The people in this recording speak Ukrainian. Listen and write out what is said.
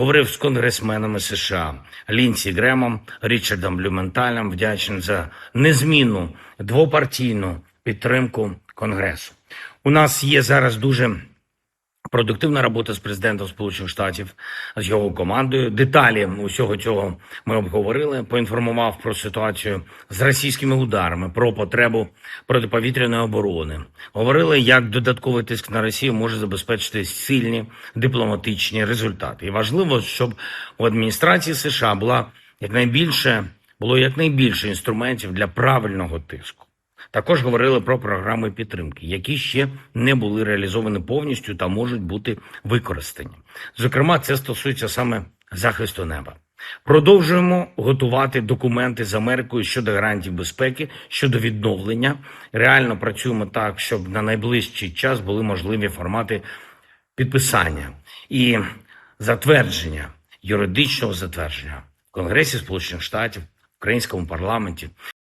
Говорив з конгресменами США Лінсі Гремом, Річардом Люменталем, вдячний за незмінну двопартійну підтримку Конгресу. У нас є зараз дуже продуктивна робота з президентом Сполучених Штатів, з його командою. Деталі усього цього ми обговорили. Поінформував про ситуацію з російськими ударами, про потребу протиповітряної оборони. Говорили, як додатковий тиск на Росію може забезпечити сильні дипломатичні результати. І важливо, щоб у адміністрації США була якнайбільше було якнайбільше інструментів для правильного тиску. Також говорили про програми підтримки, які ще не були реалізовані повністю та можуть бути використані. Зокрема, це стосується саме захисту неба. Продовжуємо готувати документи з Америкою щодо гарантій безпеки, щодо відновлення. Реально працюємо так, щоб на найближчий час були можливі формати підписання і затвердження, юридичного затвердження в Конгресі Сполучених Штатів, в українському парламенті.